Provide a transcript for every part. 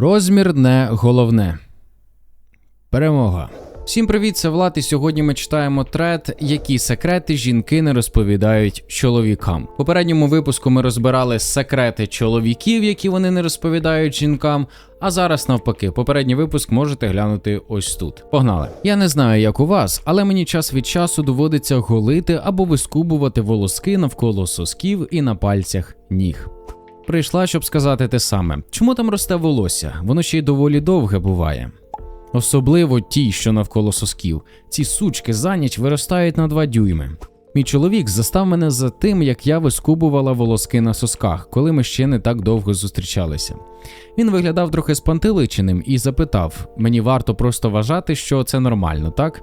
Розмір не головне. Перемога. Всім привіт, це Влад, і сьогодні ми читаємо трет, які секрети жінки не розповідають чоловікам. В попередньому випуску ми розбирали секрети чоловіків, які вони не розповідають жінкам. А зараз навпаки, попередній випуск можете глянути ось тут. Погнали! Я не знаю, як у вас, але мені час від часу доводиться голити або вискубувати волоски навколо сосків і на пальцях ніг. Прийшла, щоб сказати те саме. Чому там росте волосся? Воно ще й доволі довге буває. Особливо ті, що навколо сосків. Ці сучки за ніч виростають на 2 дюйми. Мій чоловік застав мене за тим, як я вискубувала волоски на сосках, коли ми ще не так довго зустрічалися. Він виглядав трохи спантеличеним і запитав: мені варто просто вважати, що це нормально, так?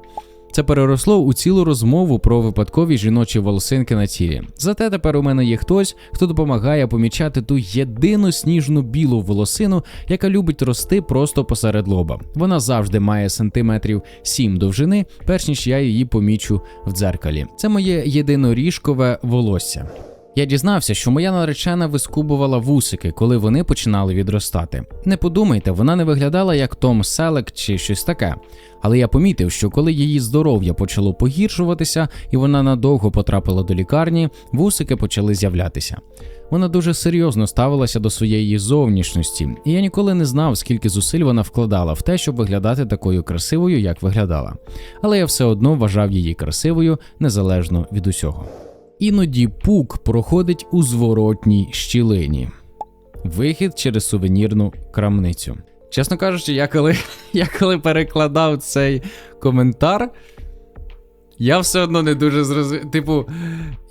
Це переросло у цілу розмову про випадкові жіночі волосинки на тілі. Зате тепер у мене є хтось, хто допомагає помічати ту єдину сніжну білу волосину, яка любить рости просто посеред лоба. Вона завжди має сантиметрів 7 довжини, перш ніж я її помічу в дзеркалі. Це моє єдиноріжкове волосся. Я дізнався, що моя наречена вискубувала вусики, коли вони починали відростати. Не подумайте, вона не виглядала як Том Селек чи щось таке. Але я помітив, що коли її здоров'я почало погіршуватися і вона надовго потрапила до лікарні, вусики почали з'являтися. Вона дуже серйозно ставилася до своєї зовнішності, і я ніколи не знав, скільки зусиль вона вкладала в те, щоб виглядати такою красивою, як виглядала. Але я все одно вважав її красивою незалежно від усього. Іноді пук проходить у зворотній щілині. Вихід через сувенірну крамницю. Чесно кажучи, я коли, я коли перекладав цей коментар, я все одно не дуже зрозумів. Типу,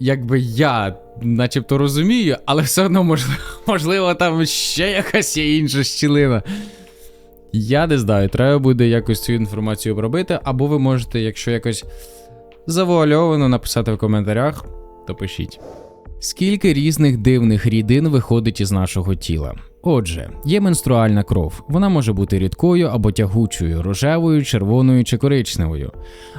якби я начебто розумію, але все одно можливо, можливо там ще якась є інша щілина. Я не знаю, треба буде якось цю інформацію обробити, або ви можете, якщо якось завуальовано написати в коментарях, то пишіть. Скільки різних дивних рідин виходить із нашого тіла? Отже, є менструальна кров. Вона може бути рідкою або тягучою, рожевою, червоною чи коричневою.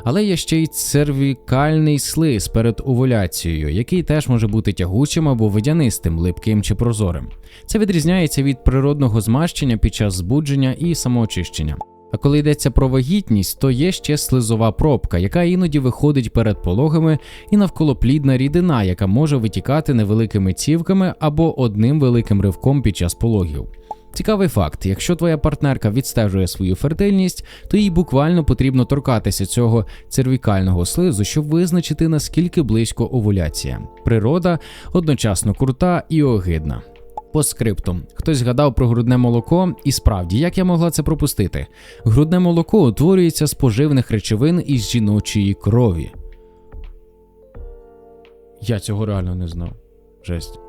Але є ще й цервікальний слиз перед овуляцією, який теж може бути тягучим або водянистим, липким чи прозорим. Це відрізняється від природного змащення під час збудження і самоочищення. А коли йдеться про вагітність, то є ще слизова пробка, яка іноді виходить перед пологами, і навколоплідна рідина, яка може витікати невеликими цівками або одним великим ривком під час пологів. Цікавий факт: якщо твоя партнерка відстежує свою фертильність, то їй буквально потрібно торкатися цього цервікального слизу, щоб визначити наскільки близько овуляція. Природа одночасно крута і огидна. По скрипту. Хтось згадав про грудне молоко, і справді, як я могла це пропустити? Грудне молоко утворюється з поживних речовин із жіночої крові. Я цього реально не знав. Жесть.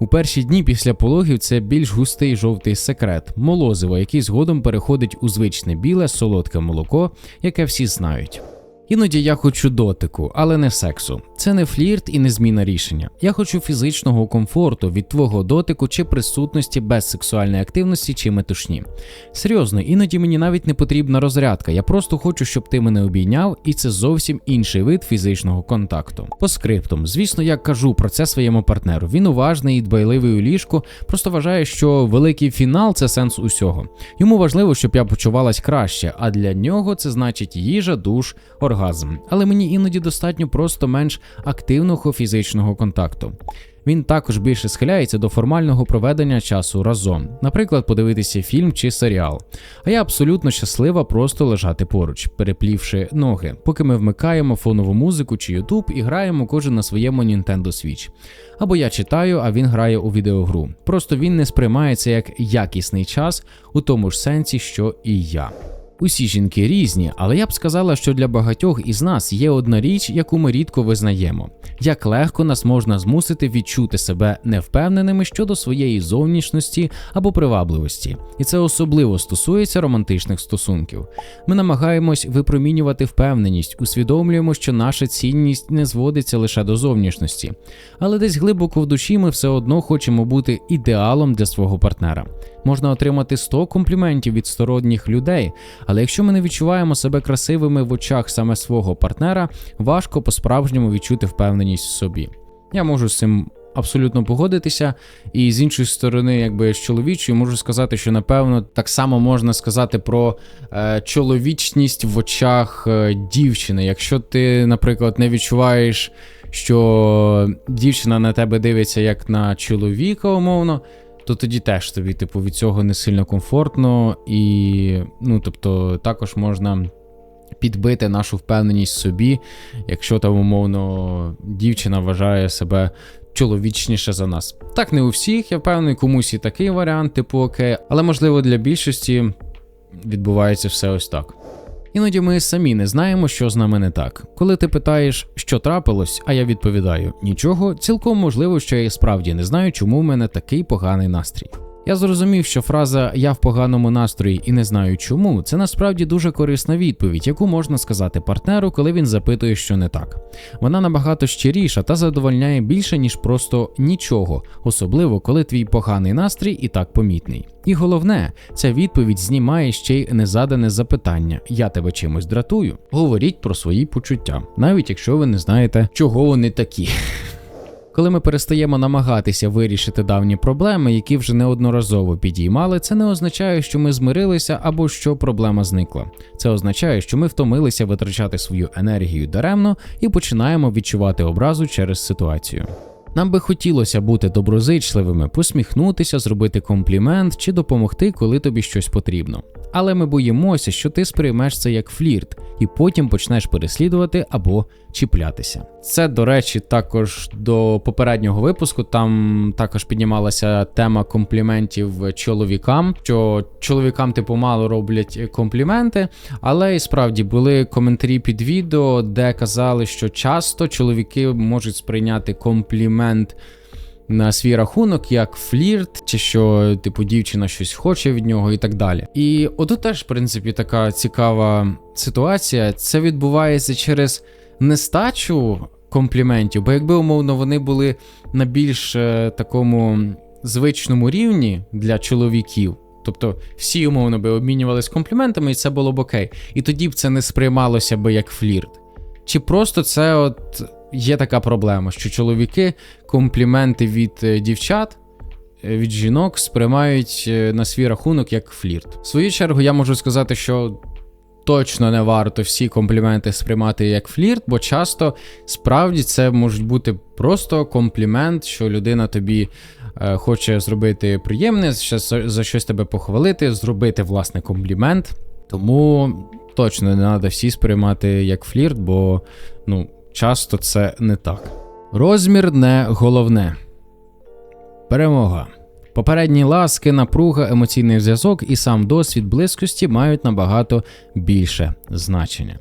У перші дні після пологів це більш густий жовтий секрет, молозиво, який згодом переходить у звичне біле солодке молоко, яке всі знають. Іноді я хочу дотику, але не сексу. Це не флірт і не зміна рішення. Я хочу фізичного комфорту від твого дотику чи присутності без сексуальної активності чи метушні. Серйозно, іноді мені навіть не потрібна розрядка. Я просто хочу, щоб ти мене обійняв, і це зовсім інший вид фізичного контакту. По скриптум, звісно, я кажу про це своєму партнеру. Він уважний і дбайливий у ліжку, просто вважає, що великий фінал це сенс усього. Йому важливо, щоб я почувалась краще, а для нього це значить їжа, душ, оргазм оргазм, але мені іноді достатньо просто менш активного фізичного контакту. Він також більше схиляється до формального проведення часу разом, наприклад, подивитися фільм чи серіал. А я абсолютно щаслива просто лежати поруч, переплівши ноги, поки ми вмикаємо фонову музику чи Ютуб і граємо кожен на своєму Nintendo Switch. Або я читаю, а він грає у відеогру. Просто він не сприймається як якісний час у тому ж сенсі, що і я. Усі жінки різні, але я б сказала, що для багатьох із нас є одна річ, яку ми рідко визнаємо: як легко нас можна змусити відчути себе невпевненими щодо своєї зовнішності або привабливості, і це особливо стосується романтичних стосунків. Ми намагаємось випромінювати впевненість, усвідомлюємо, що наша цінність не зводиться лише до зовнішності, але десь глибоко в душі ми все одно хочемо бути ідеалом для свого партнера. Можна отримати 100 компліментів від сторонніх людей, але якщо ми не відчуваємо себе красивими в очах саме свого партнера, важко по-справжньому відчути впевненість в собі. Я можу з цим абсолютно погодитися. І з іншої сторони, якби з чоловічої, можу сказати, що напевно так само можна сказати про е, чоловічність в очах е, дівчини. Якщо ти, наприклад, не відчуваєш, що дівчина на тебе дивиться як на чоловіка, умовно. То тоді теж тобі, типу, від цього не сильно комфортно, і ну, тобто, також можна підбити нашу впевненість собі, якщо там, умовно, дівчина вважає себе чоловічніше за нас. Так не у всіх, я впевнений, комусь і такий варіант, типу окей, але можливо для більшості відбувається все ось так. Іноді ми самі не знаємо, що з нами не так. Коли ти питаєш, що трапилось, а я відповідаю нічого, цілком можливо, що я і справді не знаю, чому в мене такий поганий настрій. Я зрозумів, що фраза Я в поганому настрої і не знаю чому це насправді дуже корисна відповідь, яку можна сказати партнеру, коли він запитує, що не так. Вона набагато щиріша та задовольняє більше, ніж просто нічого, особливо коли твій поганий настрій і так помітний. І головне, ця відповідь знімає ще й незадане запитання: Я тебе чимось дратую. Говоріть про свої почуття, навіть якщо ви не знаєте, чого вони такі. Коли ми перестаємо намагатися вирішити давні проблеми, які вже неодноразово підіймали, це не означає, що ми змирилися або що проблема зникла. Це означає, що ми втомилися витрачати свою енергію даремно і починаємо відчувати образу через ситуацію. Нам би хотілося бути доброзичливими, посміхнутися, зробити комплімент чи допомогти, коли тобі щось потрібно. Але ми боїмося, що ти сприймеш це як флірт, і потім почнеш переслідувати або чіплятися. Це, до речі, також до попереднього випуску. Там також піднімалася тема компліментів чоловікам, що чоловікам типу мало роблять компліменти, але і справді були коментарі під відео, де казали, що часто чоловіки можуть сприйняти комплімент на свій рахунок, як флірт, чи що, типу, дівчина щось хоче від нього, і так далі. І отут теж, в принципі, така цікава ситуація. Це відбувається через нестачу компліментів, бо якби умовно вони були на більш е, такому звичному рівні для чоловіків. Тобто всі умовно би обмінювалися компліментами, і це було б окей. І тоді б це не сприймалося би як флірт. Чи просто це от є така проблема, що чоловіки компліменти від е, дівчат. е, Від жінок сприймають е, на свій рахунок як флірт. В свою чергу я можу сказати, що точно не варто всі компліменти сприймати як флірт, бо часто справді це можуть бути просто комплімент, що людина тобі хоче зробити приємне, за щось тебе похвалити, зробити власне комплімент. Тому точно не треба всі сприймати як флірт, бо ну, часто це не так. Розмір не головне. Перемога. Попередні ласки, напруга, емоційний зв'язок і сам досвід близькості мають набагато більше значення.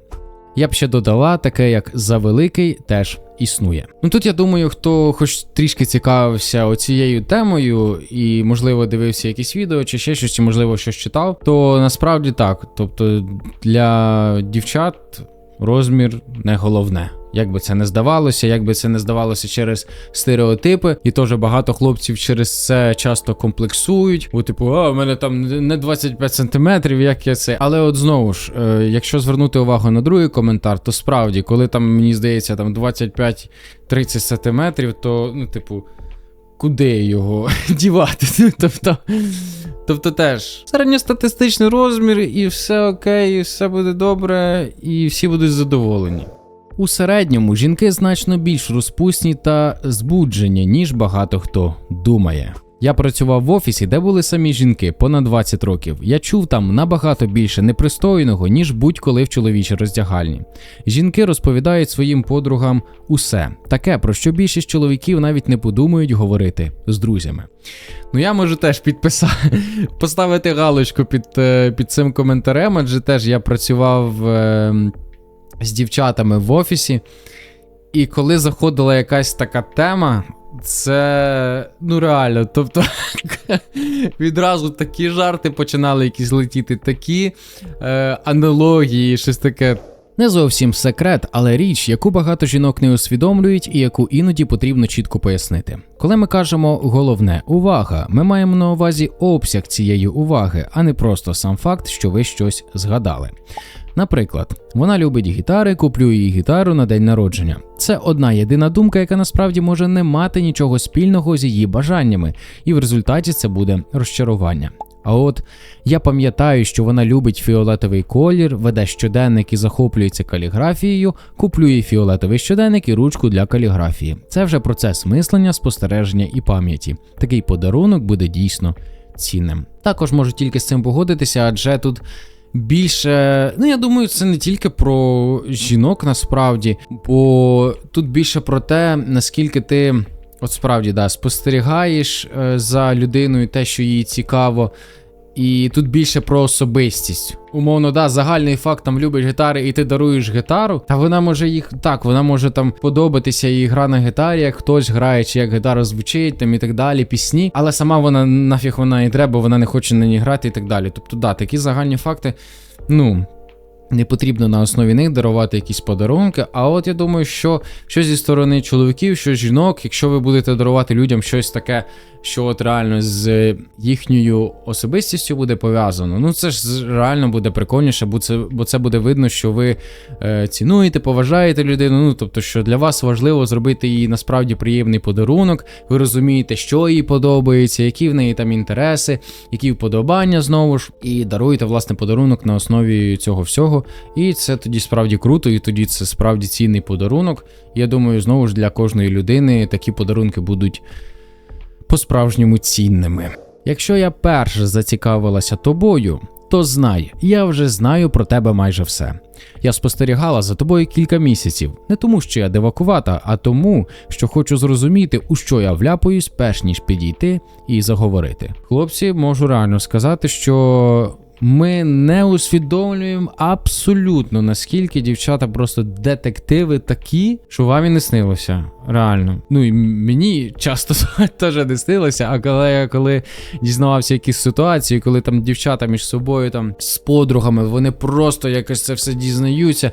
Я б ще додала таке, як завеликий теж існує. Ну тут я думаю, хто хоч трішки цікавився оцією темою і, можливо, дивився якісь відео чи ще щось, чи можливо щось читав, то насправді так. Тобто для дівчат розмір не головне. Як би це не здавалося, як би це не здавалося через стереотипи, і теж багато хлопців через це часто комплексують. Бо, типу, а, в мене там не 25 сантиметрів, як я це. Але от знову ж, е, якщо звернути увагу на другий коментар, то справді, коли там мені здається там 25-30 сантиметрів, то ну, типу, куди його дівати? Ну, Тобто. Тобто теж середньостатистичний розмір, і все окей, і все буде добре, і всі будуть задоволені. У середньому жінки значно більш розпусні та збуджені, ніж багато хто думає. Я працював в офісі, де були самі жінки понад 20 років. Я чув там набагато більше непристойного, ніж будь-коли в чоловічій роздягальні. Жінки розповідають своїм подругам усе таке, про що більшість чоловіків навіть не подумають говорити з друзями. Ну я можу теж підписати, поставити галочку під, е, під цим коментарем, адже теж я працював е, з дівчатами в офісі, і коли заходила якась така тема, це ну реально, тобто відразу такі жарти починали якісь летіти, такі е, аналогії, щось таке. Не зовсім секрет, але річ, яку багато жінок не усвідомлюють і яку іноді потрібно чітко пояснити. Коли ми кажемо головне увага, ми маємо на увазі обсяг цієї уваги, а не просто сам факт, що ви щось згадали. Наприклад, вона любить гітари, куплю їй гітару на день народження. Це одна єдина думка, яка насправді може не мати нічого спільного з її бажаннями, і в результаті це буде розчарування. А от я пам'ятаю, що вона любить фіолетовий колір, веде щоденник і захоплюється каліграфією, куплю їй фіолетовий щоденник і ручку для каліграфії. Це вже процес мислення, спостереження і пам'яті. Такий подарунок буде дійсно цінним. Також можу тільки з цим погодитися, адже тут. Більше, ну я думаю, це не тільки про жінок насправді, бо тут більше про те, наскільки ти от справді да, спостерігаєш е, за людиною те, що їй цікаво, і тут більше про особистість. Умовно, да, загальний факт там любиш гітари, і ти даруєш гітару. Та вона може їх так, вона може там подобатися їй гра на гітарі, як хтось грає, чи як гітара звучить, там і так далі, пісні. Але сама вона нафіг вона і треба, вона не хоче на ній грати і так далі. Тобто, да, такі загальні факти, ну. Не потрібно на основі них дарувати якісь подарунки. А от я думаю, що що зі сторони чоловіків, що жінок, якщо ви будете дарувати людям щось таке, що от реально з їхньою особистістю буде пов'язано, ну це ж реально буде прикольніше, бо це бо це буде видно, що ви е, цінуєте, поважаєте людину. Ну тобто, що для вас важливо зробити їй насправді приємний подарунок. Ви розумієте, що їй подобається, які в неї там інтереси, які вподобання знову ж, і даруєте власне подарунок на основі цього всього. І це тоді справді круто, і тоді це справді цінний подарунок. Я думаю, знову ж для кожної людини такі подарунки будуть по-справжньому цінними. Якщо я перше зацікавилася тобою, то знай, я вже знаю про тебе майже все. Я спостерігала за тобою кілька місяців, не тому, що я дивакувата, а тому, що хочу зрозуміти, у що я вляпаюсь, перш ніж підійти і заговорити. Хлопці, можу реально сказати, що ми не усвідомлюємо абсолютно наскільки дівчата просто детективи такі, що вам і не снилося. Реально. Ну і мені часто теж не снилося, а коли я коли дізнавався якісь ситуації, коли там дівчата між собою там з подругами, вони просто якось це все дізнаються.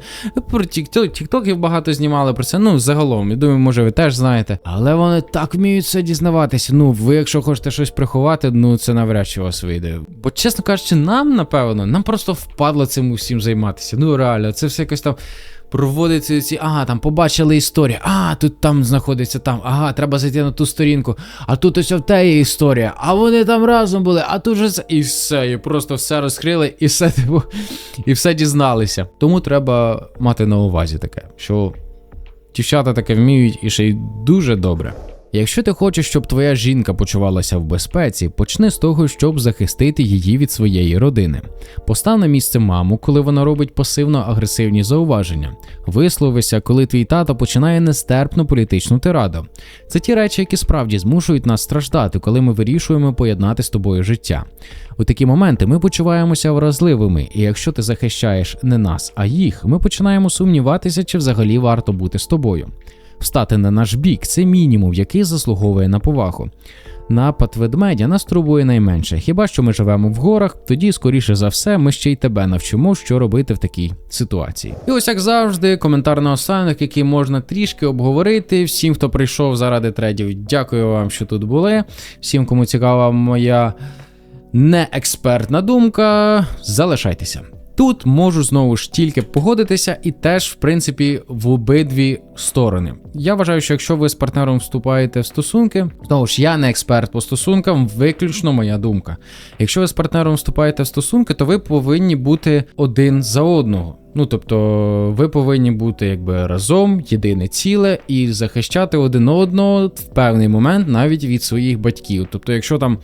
Про тікток, тіктоків багато знімали про це. Ну, загалом, я думаю, може, ви теж знаєте. Але вони так вміють це дізнаватися. Ну, ви, якщо хочете щось приховати, ну це навряд чи у вас вийде. Бо, чесно кажучи, нам, напевно, нам просто впадло цим усім займатися. Ну, реально, це все якось там проводиться ці, ага, там побачили історію, а тут там знаходиться там, ага, треба зайти на ту сторінку, а тут ось те є історія, а вони там разом були, а тут же. І все, і просто все розкрили, і все типу, і все дізналися. Тому треба мати на увазі таке, що дівчата таке вміють і ще й дуже добре. Якщо ти хочеш, щоб твоя жінка почувалася в безпеці, почни з того, щоб захистити її від своєї родини. Постав на місце маму, коли вона робить пасивно-агресивні зауваження. Висловися, коли твій тато починає нестерпну політичну тираду. Це ті речі, які справді змушують нас страждати, коли ми вирішуємо поєднати з тобою життя. У такі моменти ми почуваємося вразливими, і якщо ти захищаєш не нас, а їх, ми починаємо сумніватися, чи взагалі варто бути з тобою. Встати на наш бік це мінімум, який заслуговує на повагу. Напад ведмедя нас турбує найменше. Хіба що ми живемо в горах, тоді, скоріше за все, ми ще й тебе навчимо, що робити в такій ситуації. І ось як завжди, коментар на останок, який можна трішки обговорити. Всім, хто прийшов заради тредів, дякую вам, що тут були. Всім, кому цікава моя неекспертна думка, залишайтеся. Тут можу знову ж тільки погодитися, і теж, в принципі, в обидві сторони. Я вважаю, що якщо ви з партнером вступаєте в стосунки, знову ж я не експерт по стосункам, виключно моя думка. Якщо ви з партнером вступаєте в стосунки, то ви повинні бути один за одного. Ну тобто, ви повинні бути якби разом, єдине ціле, і захищати один одного в певний момент навіть від своїх батьків. Тобто, якщо там.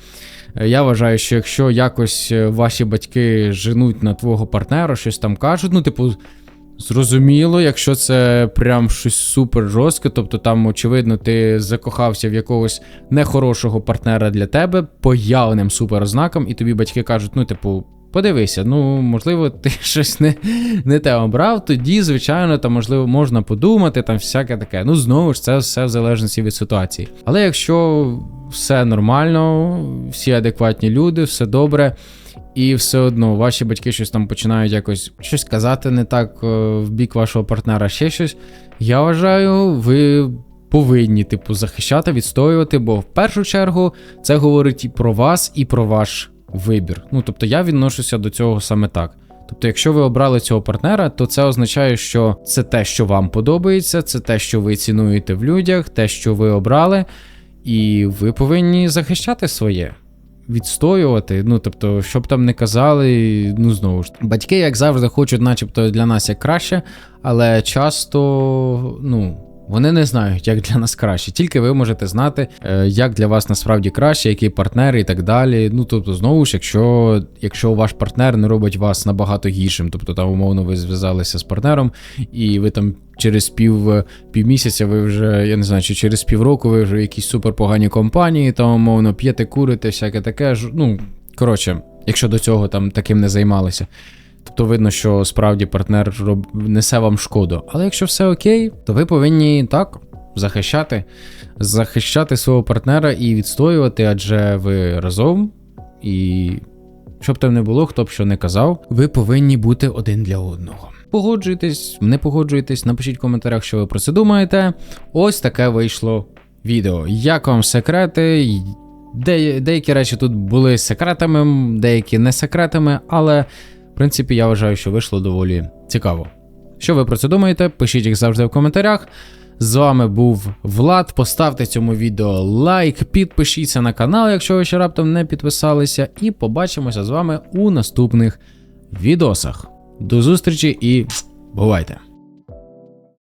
Е, я вважаю, що якщо якось е, ваші батьки женуть на твого партнера, щось там кажуть, ну, типу, зрозуміло, якщо це прям щось супер жорстке, тобто там, очевидно, ти закохався в якогось нехорошого партнера для тебе по явним суперознакам, і тобі батьки кажуть, ну, типу. Подивися, ну можливо, ти щось не не те обрав, тоді, звичайно, там, можливо, можна подумати, там всяке таке. Ну, знову ж це все в залежності від ситуації. Але якщо все нормально, всі адекватні люди, все добре. і все одно ваші батьки щось там починають якось щось казати не так е, в бік вашого партнера, ще щось. Я вважаю, ви повинні, типу, захищати, відстоювати, бо в першу чергу це говорить і про вас, і про ваш вибір. Ну тобто я відношуся до цього саме так. Тобто, якщо ви обрали цього партнера, то це означає, що це те, що вам подобається, це те, що ви цінуєте в людях, те, що ви обрали, і ви повинні захищати своє. Відстоювати, ну тобто, що б там не казали, ну знову ж батьки, як завжди, хочуть, начебто, для нас як краще, але часто, ну. Вони не знають, як для нас краще. Тільки ви можете знати, е, як для вас насправді краще, який партнер і так далі. Ну тобто, знову ж, якщо якщо ваш партнер не робить вас набагато гіршим, тобто там умовно ви зв'язалися з партнером, і ви там через пів півмісяця, ви вже я не знаю, чи через півроку ви вже в якійсь суперпоганій компанії, там умовно п'єте, курите, всяке таке. Ну коротше, якщо до цього там таким не займалися. Тобто видно, що справді партнер роб... несе вам шкоду. Але якщо все окей, то ви повинні так захищати, захищати свого партнера і відстоювати, адже ви разом. І щоб там не було, хто б що не казав, ви повинні бути один для одного. Погоджуйтесь, не погоджуєтесь, напишіть в коментарях, що ви про це думаєте. Ось таке вийшло відео. Як вам секрети? Де... Деякі речі тут були секретами, деякі не секретами, але. Принципі, я вважаю, що вийшло доволі цікаво. Що ви про це думаєте? Пишіть їх завжди в коментарях. З вами був Влад. Поставте цьому відео лайк, підпишіться на канал, якщо ви ще раптом не підписалися, і побачимося з вами у наступних відосах. До зустрічі і бувайте!